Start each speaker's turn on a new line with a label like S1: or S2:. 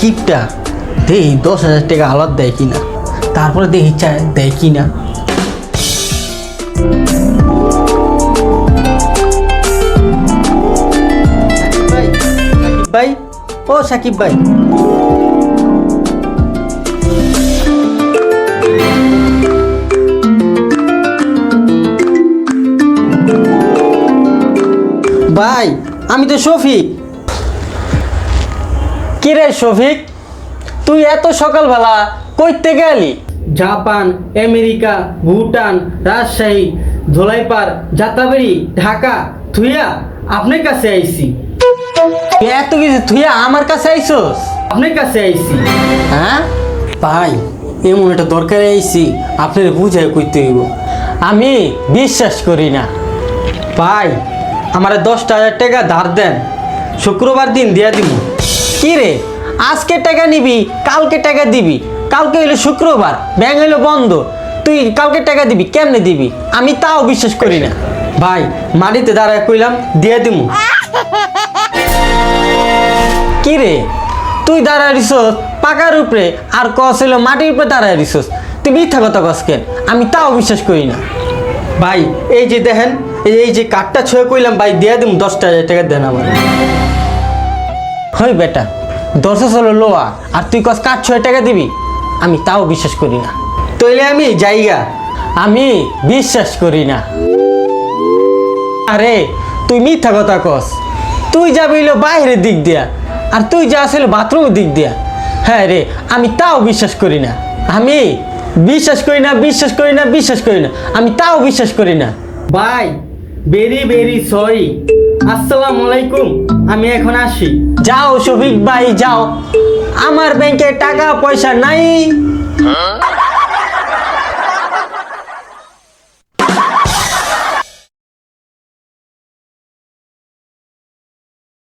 S1: কিপটা? দেখি দশ হাজার টাকা আলাদা দেয় কিনা? তারপরে দেখি চায়, দেয় কিনা? ভাই, ও সাকিব ভাই। ভাই, আমি তো শফিক। কিরে শফিক তুই এত সকালবেলা কইতে গেলি? জাপান আমেরিকা ভুটান রাজশাহী ধোলাইপাড় যাত্রাবাড়ি ঢাকা থুইয়া আপনার কাছে আইছি। তুই এত কিছু থুইয়া আমার কাছে আইসোস আপনার কাছে আইছি। হ্যাঁ? ভাই এমন একটা দরকারে আইছি আপনার বুঝাই কইতে হইব। আমি বিশ্বাস করি না। ভাই আমার দশটা হাজার টাকা ধার দেন। শুক্রবার দিন দিয়া দিব কি রে? আজকে টাকা নিবি, কালকে টাকা দিবি। কালকে হইল শুক্রবার, ব্যাংক হইল বন্ধ। তুই কালকে টাকা দিবি, কেমনে দিবি? আমি তাও বিশ্বাস করি না। ভাই, মাটিতে দাঁড়ায় কইলাম, দিয়ে দিমু। কি রে? তুই দাঁড়ায় দিছস পাকার উপরে, আর কস হইল মাটির উপরে দাঁড়ায় দিছস তুই মিথ্যা কথা কস কেন? আমি তাও বিশ্বাস করি না। ভাই, এই যে দেখেন, এই- যে কাঠটা ছুঁয়ে কইলাম, ভাই, দিয়ে দিম দশটা হাজার টাকা দেন আমার হই বেটা দশ হলো লোয়া, আর তুই কস কাঠ ছয় টাকা দিবি? আমি তাও বিশ্বাস করি না। তইলে আমি যাইগা আমি বিশ্বাস করি না। আরে, তুই মিথ্যা কথা কস। তুই যাবি হইল বাইরের দিক দিয়া, আর তুই যা আসলে বাথরুমের দিক দিয়া। হ্যাঁ রে, আমি তাও বিশ্বাস করি না। আমি বিশ্বাস করি না, বিশ্বাস করি না, বিশ্বাস করি না। আমি তাও বিশ্বাস করি না।
S2: Bye very very sorry. আসসালামু আলাইকুম। আমি এখন আসি।
S1: যাও শফিক ভাই যাও। আমার ব্যাংকে টাকা পয়সা নাই